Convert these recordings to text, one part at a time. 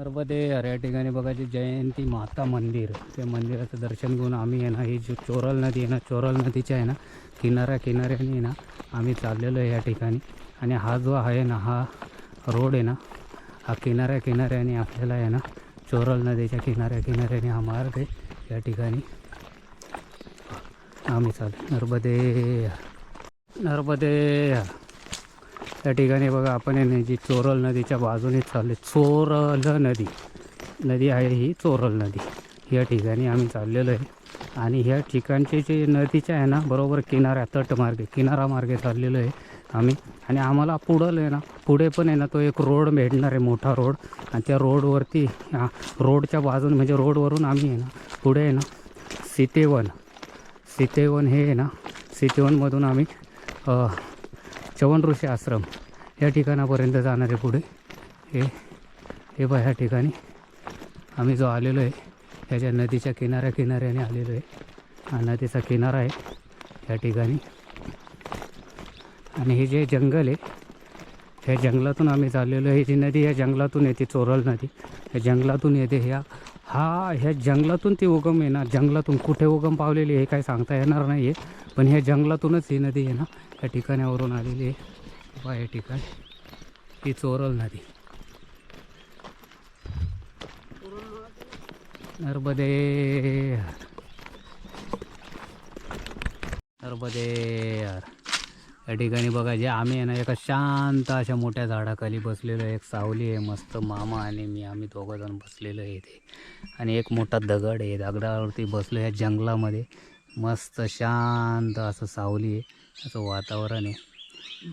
नर्मदे या ठिकाणी बघा जे जयंती माता मंदिर ते मंदिराचं दर्शन घेऊन आम्ही आहे ना ही जी चोरल नदी आहे ना चोरल नदीच्या आहे ना किनाऱ्या किनाऱ्याने ना आम्ही चाललेलो आहे या ठिकाणी. आणि हा जो आहे ना हा रोड आहे ना हा किनाऱ्या किनाऱ्याने आपल्याला आहे ना चोरल नदीच्या किनाऱ्या किनाऱ्याने हा मार्ग आहे या ठिकाणी. आम्ही चालू नर्मदे नर्मदे. त्या ठिकाणी बघा आपण आहे ना जी चोरल नदीच्या बाजूने चालले चोरल नदी. नदी आहे ही चोरल नदी. या ठिकाणी आम्ही चाललेलो आहे. आणि ह्या ठिकाणचे जे नदीच्या आहे ना बरोबर किनाऱ्या तटमार्गे किनारा मार्गे चाललेलो आहे आम्ही. आणि आम्हाला पुढं आहे ना पुढे पण आहे ना तो एक रोड भेटणार आहे मोठा रोड. आणि त्या रोडवरती रोडच्या बाजून म्हणजे रोडवरून आम्ही आहे ना पुढे आहे ना सीतेवन. सीतेवन हे आहे ना सीतेवनमधून आम्ही अ, चवन ऋषी आश्रम या ठिकाणापर्यंत जाणार आहे पुढे. हे हे बा ह्या ठिकाणी. आम्ही जो आलेलो आहे ह्याच्या नदीच्या किनाऱ्या किनाऱ्याने आलेलो आहे. हा नदीचा किनारा आहे या ठिकाणी. आणि हे जे जंगल आहे ह्या जंगलातून आम्ही चाललेलो आहे. ही नदी ह्या जंगलातून येते चोरल नदी. ह्या जंगलातून येते ह्या हा ह्या जंगलातून ती उगम आहे ना जंगलातून कुठे उगम पावलेली हे काही सांगता येणार नाही आहे पण ह्या जंगलातूनच ही नदी आहे ना या ठिकाणावरून आलेली आहे. बा हे ठिकाण. ही चोरल नदी. नर्मदे नर्मदे यार या ठिकाणी बघा जे आम्ही आहे ना एका शांत अशा मोठ्या झाडाखाली बसलेलो एक सावली आहे मस्त मामा आणि मी आम्ही दोघंजण बसलेलो आहे इथे. आणि एक मोठा दगड आहे. दगडावरती बसलो या जंगलामध्ये. मस्त शांत असं सावली आहे. असं वातावरण आहे.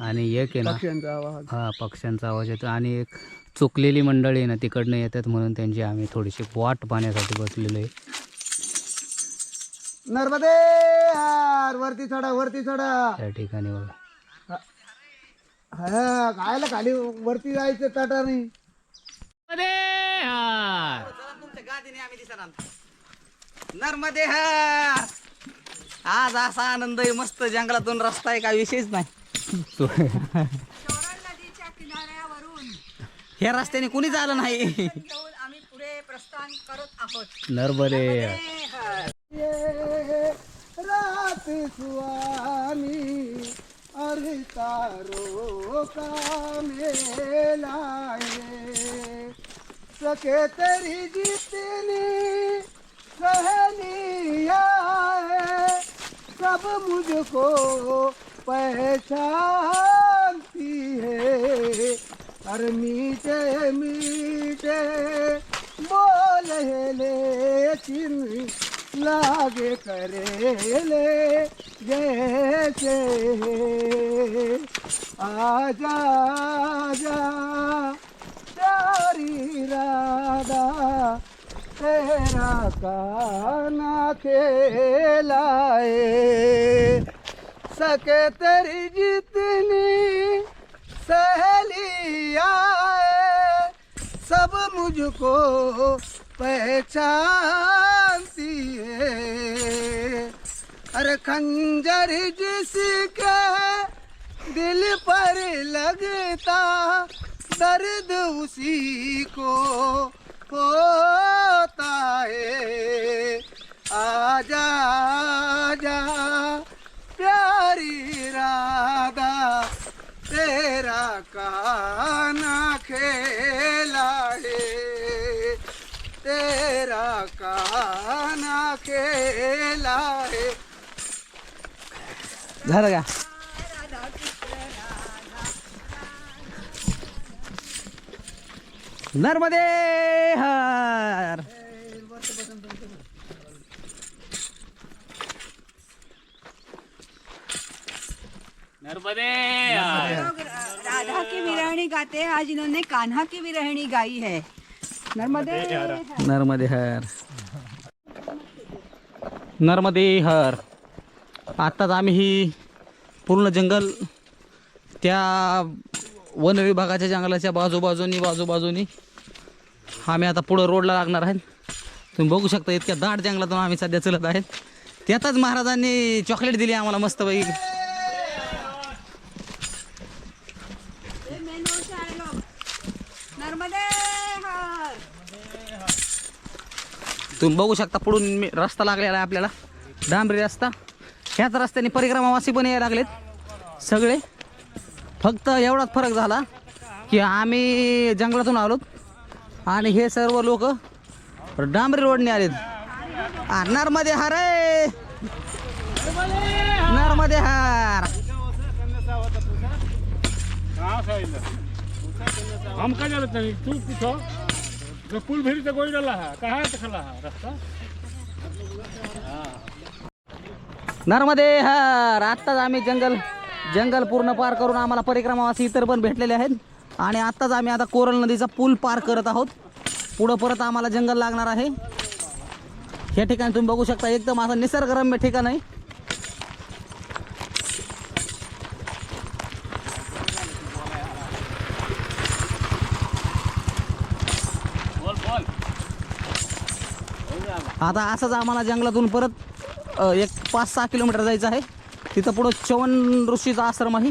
आणि एक आहे ना पक्ष्यांचा आवाज. हा पक्ष्यांचा आवाज येतो. आणि एक चुकलेली मंडळी आहे ना तिकडनं येतात म्हणून त्यांची आम्ही थोडीशी वाट पाहण्यासाठी बसलेलो आहे. नर्मदे! यार वरती चढा वरती चढा. त्या ठिकाणी बघा. हा. खायला खाली वरती जायचं टाटा नाही नर्मदे हार! आज असा आनंद आहे मस्त जंगलातून रस्ता आहे काय विषयच नाही. नदीच्या किनाऱ्यावरून. ह्या रस्त्याने कुणीच आलं नाही. जाऊन आम्ही पुढे प्रस्थान करत आहोत. नर्मदे. ये रात सुहानी अरे तारो का मेला ये। सके तेरी जितनी सब मुझको पहचानती है। और मीठे मीठे बोल लेकिन लागे करे ले, जैसे आजा आजा, प्यारी राधा। तेरा काना खेलाए सके तेरी जितनी सहेलियाँ है, सब मुझको पहचानती है। अरे खंजर जिसके दिल पर लगता दर्द उसी को काना खेला है। तेरा काना खेला है। झालं का? नर्मदे हार। नर्मदे लोग राधा की विरहणी गाते हैं। आज इन्होंने कान्हा की विरहणी गाई है। नर्मदे नर्मदे हर। नर्मदे हर। आत्ताच आम्ही ही पूर्ण जंगल त्या वन विभागाच्या जंगलाच्या बाजूबाजूनी बाजूबाजूनी आम्ही आता पुढं रोडला लागणार आहेत. तुम्ही बघू शकता इतक्या दाट जंगलातून आम्ही सध्या चलत आहेत. त्यातच महाराजांनी चॉकलेट दिली आम्हाला मस्तपैकी नर्मदे हर तुम्ही बघू शकता पुढून मी रस्ता लागलेला आहे आपल्याला. डांबरी रस्ता. ह्याच रस्त्याने परिक्रमावासी पण यायला लागलेत. सगळे. फक्त एवढाच फरक झाला की आम्ही जंगलातून आलो आणि हे सर्व लोक डांबरी रोडने आलेत. नर्मदे हार रे नर्मदे हार! हम तू कुठं? जो पुल भेरी से कोई डला है कहाँ से खला है रास्ता? नर्मदे हर आत्ताच आम्ही जंगल जंगल पूर्ण पार करून आम्हाला परिक्रमावासी इतर पण भेटलेले आहेत. आणि आत्ताच आम्ही आता कोरल नदीचा पूल पार करत आहोत. पुढं परत आम्हाला जंगल लागणार आहे. हे ठिकाणी तुम्ही बघू शकता एकदम असं निसर्गरम्य ठिकाण आहे. आता असंच आम्हाला जंगलातून परत एक पाच सहा किलोमीटर जायचं आहे. तिथं पुढं चवन ऋषीचा आश्रम आहे.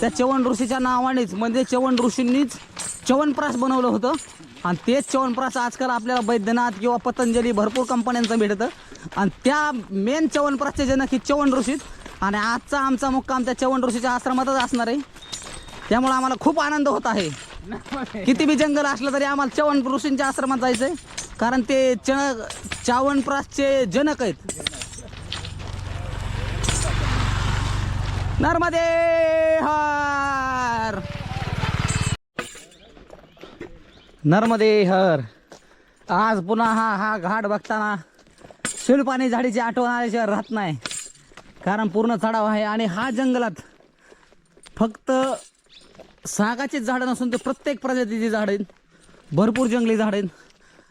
त्या चवन ऋषीच्या नावानेच म्हणजे चवन ऋषींनीच च्यवनप्राश बनवलं होतं. आणि तेच च्यवनप्राश आजकाल आपल्याला बैद्यनाथ किंवा पतंजली भरपूर कंपन्यांचं भेटतं आणि त्या मेन च्यवनप्राशचे जनक ही चवन ऋषीत. आणि आजचा आमचा मुक्काम त्या चवन ऋषीच्या आश्रमातच असणार आहे. त्यामुळे आम्हाला खूप आनंद होत आहे. किती बी जंगल असलं तरी आम्हाला चवन ऋषींच्या आश्रमात जायचंय. कारण ते चण चावणप्रासचे जनक आहेत. नर्मदे हर! नर्मदे हर! आज पुन्हा हा हा घाट बघताना शिलपाणी झाडीची आठवण आल्याशिवाय राहत नाही. कारण पूर्ण चढाव आहे आणि हा जंगलात फक्त सागाचीच झाडं नसून ते प्रत्येक प्रजातीची झाडं आहेत. भरपूर जंगली झाडं आहेत.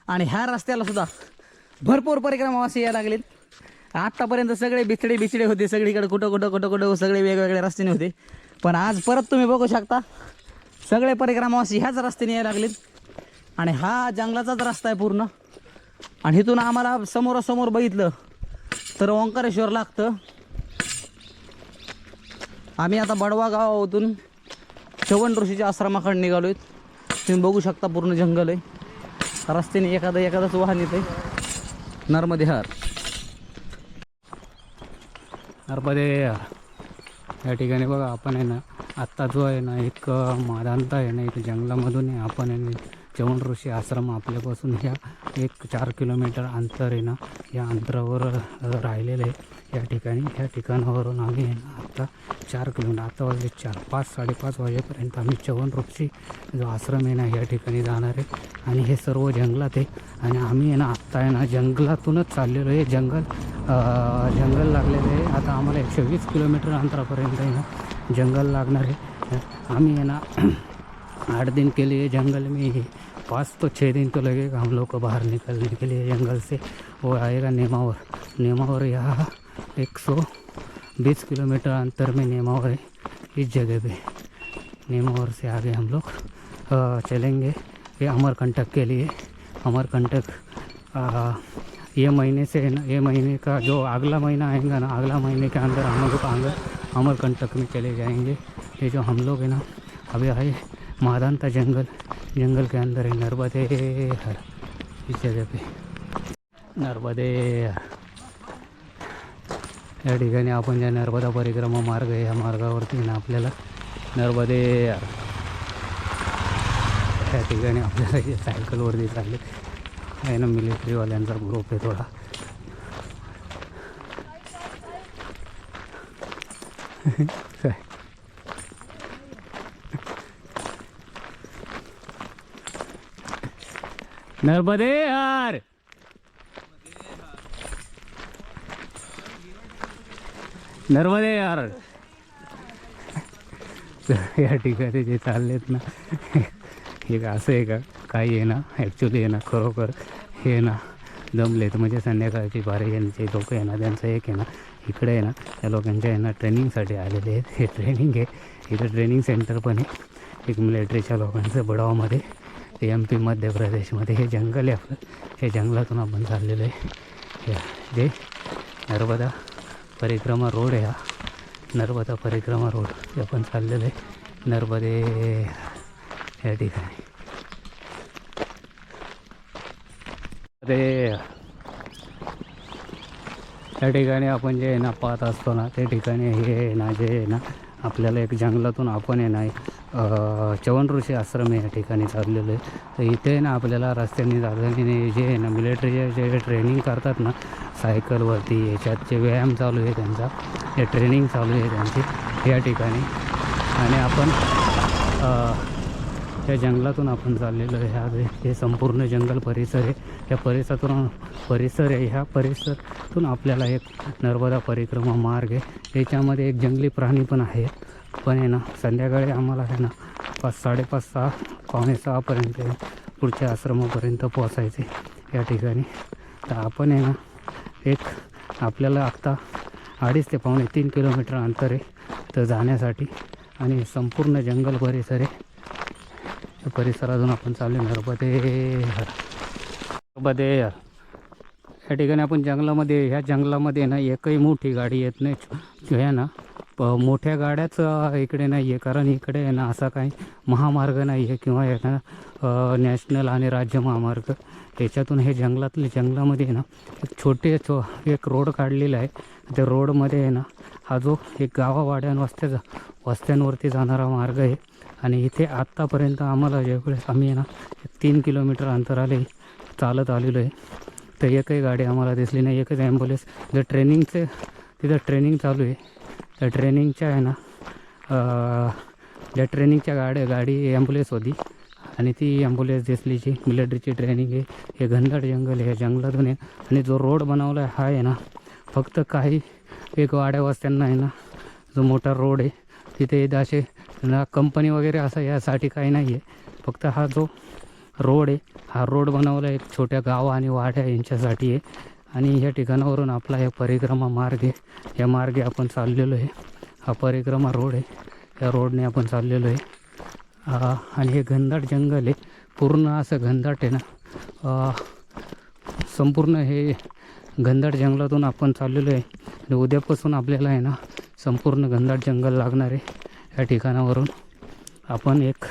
आणि ह्या रस्त्याला सुद्धा भरपूर परिक्रमावासी यायला लागलेत. आत्तापर्यंत सगळे बिचडे बिचडे होते सगळीकडे कुठं कुठं कुठं कुठं सगळे वेगवेगळ्या रस्त्याने होते. पण आज परत तुम्ही बघू शकता सगळे परिक्रमावासी ह्याच रस्त्याने यायला लागलेत. आणि हा जंगलाचाच रस्ता आहे पूर्ण. आणि इथून आम्हाला समोरासमोर बघितलं तर ओंकारेश्वर लागतं. आम्ही आता बडवा गावातून चवण ऋषीच्या आश्रमाकडे निघालो आहेत तुम्ही बघू शकता पूर्ण जंगल आहे. रस्त्याने एखादा एखादाच वाहन येते नर्मदे हार नर्मदे या ठिकाणी बघा आपण आहे ना आत्ता जो आहे ना एक मादांता आहे ना एक जंगलामधून आहे आपण आहे ना चवण ऋषी आश्रम आपल्यापासून ह्या एक चार किलोमीटर अंतर आहे ना या अंतरावर राहिलेलं आहे. या ठिकाणी ह्या ठिकाणावरून आम्ही आहे ना आत्ता चार किलोमीटर आता वाजले चार पाच साडेपाच वाजेपर्यंत आम्ही चवण ऋषी जो आश्रम आहे ना या ठिकाणी जाणार आहे. आणि हे सर्व जंगलात आहे. आणि आम्ही आहे ना आत्ता आहे ना जंगलातूनच चाललेलो आहे. जंगल जंगल लागलेलं आहे. आता आम्हाला एकशे वीस किलोमीटर अंतरापर्यंत आहे ना जंगल लागणार आहे. आम्ही आहे ना आठ दिन के लिए जंगल में ही. पाँच तो छः दिन तो लगेगा हम लोग को बाहर निकलने के लिए जंगल से। वो आएगा नेमावर। नेमावर यहाँ एक सौ बीस किलोमीटर अंतर में नेमावर है, इस जगह पे। नेमावर से आगे हम लोग चलेंगे ये अमरकंटक के लिए। अमरकंटक ये महीने से ना, ये महीने का जो अगला महीना आएगा ना, अगला महीने के अंदर हम लोग अंदर अमरकंटक में चले जाएँगे। ये जो हम लोग है ना, अभी आए मादांता जंगल। जंगल के अंदर है नर्मदे हर इस जगह पे नर्मदे हर. या ठिकाणी आपण ज्या नर्मदा परिक्रमा मार्ग आहे या मार्गावरती ना आपल्याला नर्मदे हर. त्या ठिकाणी आपल्याला हे सायकलवरती चालले आहे ना मिलिटरीवाल्यांचा ग्रुप आहे थोडा काय नर्मदे यार नर्मदे यार या ठिकाणी जे चाललेत ना हे असं आहे का? काही आहे ना ॲक्च्युली आहे ना खरोखर हे ना जमलेत. म्हणजे संध्याकाळची बारे यांचे लोक आहे ना त्यांचं एक आहे ना इकडे आहे ना त्या लोकांच्या आहे ना ट्रेनिंगसाठी आलेले आहेत. हे ट्रेनिंग आहे. इथं ट्रेनिंग सेंटर पण आहे. एक मिलिटरीच्या लोकांचं बडावामध्ये. ते एम पी मध्य प्रदेशमध्ये हे जंगल आहे आपलं. हे जंगलातून आपण चाललेलो आहे. जे नर्मदा परिक्रमा रोड आहे हा. नर्मदा परिक्रमा रोड हे आपण चाललेलो आहे. नर्मदे या ठिकाणी. ते त्या ठिकाणी आपण जे ना पाहत असतो ना त्या ठिकाणी हे आहे ना जे ना आपल्याला एक जंगलातून आपण आहे ना चवन ऋषी आश्रम या ठिकाणी चाललेलं आहे. तर इथे ना आपल्याला रस्त्याने जाताना जे आहे ना मिलिटरीचे जे ट्रेनिंग करतात ना सायकलवरती याच्यात जे व्यायाम चालू आहे त्यांचा हे ट्रेनिंग चालू आहे त्यांची या ठिकाणी. आणि आपण त्या जंगलातून आपण चाललेलो आहे. ह्या हे संपूर्ण जंगल परिसर आहे. या परिसरातून परिसर आहे ह्या परिसरातून आपल्याला एक नर्मदा परिक्रमा मार्ग आहे. याच्यामध्ये एक जंगली प्राणी पण आहे. पण आहे ना संध्याकाळी आम्हाला आहे ना पाच साडेपाच सहा पावणे सहापर्यंत पुढच्या आश्रमापर्यंत पोहोचायचे या ठिकाणी. तर आपण आहे ना एक आपल्याला आत्ता अडीच ते पावणे तीन किलोमीटर अंतर आहे. तर जाण्यासाठी आणि संपूर्ण जंगल परिसर आहे. परिसरातून आपण चालू नर्मदे मध्ये या ठिकाणी आपण जंगलामध्ये ह्या जंगलामध्ये ना एकही मोठी गाडी येत नाही. ह्या ना प मोठ्या गाड्याच इकडे नाही आहे कारण इकडे आहे ना असा काही महामार्ग नाही आहे किंवा आहे ना नॅशनल आणि राज्य महामार्ग. त्याच्यातून हे जंगलातले जंगलामध्ये आहे ना एक छोटे छो एक रोड काढलेला आहे. त्या रोडमध्ये आहे ना हा जो एक गावावाड्यां वस्त्याचा वस्त्यांवरती जाणारा मार्ग आहे. आणि इथे आत्तापर्यंत आम्हाला ज्यावेळेस आम्ही आहे ना तीन किलोमीटर अंतराले चालत आलेलो आहे. तर एकही गाडी आम्हाला दिसली नाही एकच ॲम्ब्युलन्स जर ट्रेनिंगचं तिथं ट्रेनिंग चालू आहे. त्या ट्रेनिंगच्या आहे ना ज्या ट्रेनिंगच्या गाड्या गाडी ॲम्ब्युलन्स होती. आणि ती ॲम्ब्युलन्स दिसली जी मिलिटरीची ट्रेनिंग आहे. हे घनदाट जंगल आहे या जंगलातून आहे. आणि जो रोड बनवला आहे हा आहे ना फक्त काही एक वाड्या वस्त्यांना आहे ना जो मोठा रोड आहे. तिथे असे ना कंपनी वगैरे असं यासाठी काही नाही आहे फक्त हा जो रोड आहे. हा रोड बनवला एक छोट्या गाव आणि वाड्या यांच्यासाठी आहे. आणि या ठिकाणावरून आपला हे परिक्रमा मार्ग आहे. या मार्गे आपण चाललेलो आहे. हा परिक्रमा रोड आहे. या रोडने आपण चाललेलो आहे. आणि हे घनदाट जंगल आहे. पूर्ण असं घनदाट आहे ना. संपूर्ण हे घनदाट जंगलातून आपण चाललेलो आहे. आणि उद्यापासून आपल्याला आहे ना संपूर्ण घनदाट जंगल लागणार आहे. या ठिकाणावरून आपण एक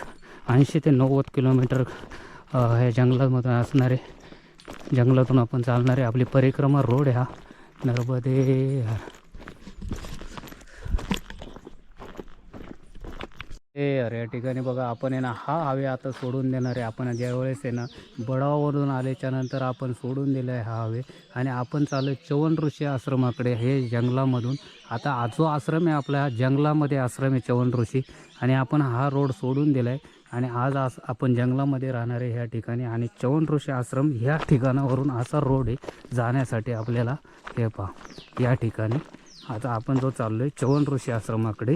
ऐंशी ते नव्वद किलोमीटर ह्या जंगलामधून असणारे जंगलातून आपण चालणारे आपली परिक्रमा रोड हा. नर्मदे हे. अरे या ठिकाणी बघा आपण आहे ना हा हवे आता सोडून देणार आहे. आपण ज्यावेळेस आहे ना बडावावरून आल्याच्यानंतर आपण सोडून दिलं आहे हा हवे. आणि आपण चालू आहे चवन ऋषी आश्रमाकडे हे जंगलामधून. आता हा जो आश्रम आहे आपला जंगलामध्ये आश्रम आहे चवन ऋषी. आणि आपण हा रोड सोडून दिला आहे आणि आज आस आपण जंगलामध्ये राहणारे ह्या ठिकाणी आणि चवन ऋषी आश्रम ह्या ठिकाणावरून असा रोड आहे जाण्यासाठी आपल्याला हे पहा या ठिकाणी. आता आपण जो चाललो आहे चवन ऋषी आश्रमाकडे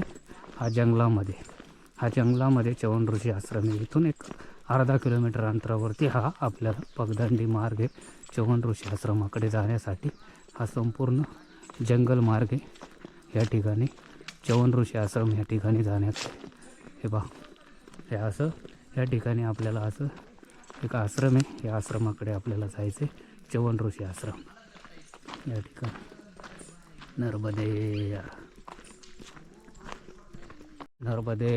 हा जंगलामध्ये. हा जंगलामध्ये चवन ऋषी आश्रम आहे. इथून एक अर्धा किलोमीटर अंतरावरती हा आपल्याला पगदंडी मार्ग आहे. चवन ऋषी आश्रमाकडे जाण्यासाठी हा संपूर्ण जंगल मार्ग आहे. या ठिकाणी चवन ऋषी आश्रम या ठिकाणी जाण्यासाठी हे पहा. हे असं या ठिकाणी आपल्याला असं एक आश्रम आहे. या आश्रमाकडे आपल्याला जायचं आहे चवन ऋषी आश्रम. या ठिकाणी. नर्मदे नर्मदे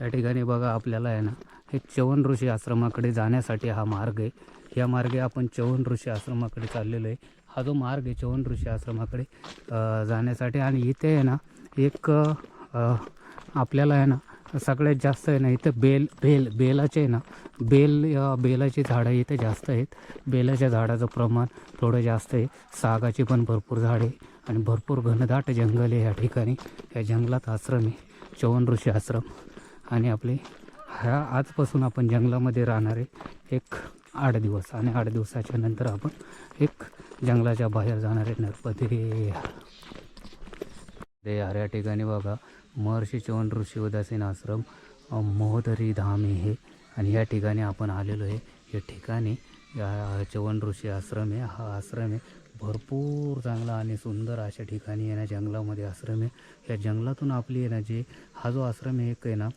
या ठिकाणी बघा आपल्याला आहे ना हे चवन ऋषी आश्रमाकडे जाण्यासाठी हा मार्ग आहे. या मार्गे आपण चवन ऋषी आश्रमाकडे चाललेलो आहे. हा जो मार्ग आहे चवन ऋषी आश्रमाकडे जाण्यासाठी. आणि इथे आहे ना एक आपल्याला आहे ना सगळ्यात जास्त आहे ना इथं बेल बेल बेलाचे आहे ना बेल बेलाची झाडं इथे जास्त आहेत. बेलाच्या झाडाचं प्रमाण थोडं जास्त आहे. सागाची पण भरपूर झाडे आणि भरपूर घनदाट जंगल आहे या ठिकाणी. या जंगलात आश्रम आहे. चौवन ऋषी आश्रम. आणि आपले ह्या आजपासून आपण जंगलामध्ये राहणार आहे. एक आठ दिवस. आणि आठ दिवसाच्या नंतर आपण एक जंगलाच्या बाहेर जाणार आहे. नरपती. ते या ठिकाणी बघा. महर्षी चवन ऋषी उदासीन आश्रम मोहदरी धाम हे. आणि या ठिकाणी आपण आलेलो आहे. या ठिकाणी या चवन ऋषी आश्रम आहे. हा आश्रम आहे. भरपूर चांगला आणि सुंदर अशा ठिकाणी आहे ना जंगलामध्ये आश्रम आहे. या जंगलातून आपली आहे ना जे हा जो आश्रम आहे एक आहे ना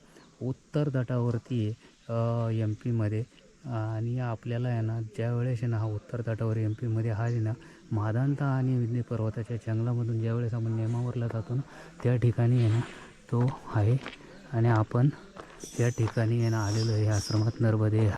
उत्तर तटावरती आहे एम पीमध्ये. आणि आपल्याला आहे ना ज्या वेळेस आहे ना हा उत्तर तटावर एम पीमध्ये हा आहे ना मादांता आणि विज्ञे पर्वताच्या जंगलामधून ज्यावेळेस आपण नेमावरला जातो ना त्या ठिकाणी आहे ना तो आहे. आणि आपण या ठिकाणी येणं आलेलो आहे. आश्रमात नर्मदे.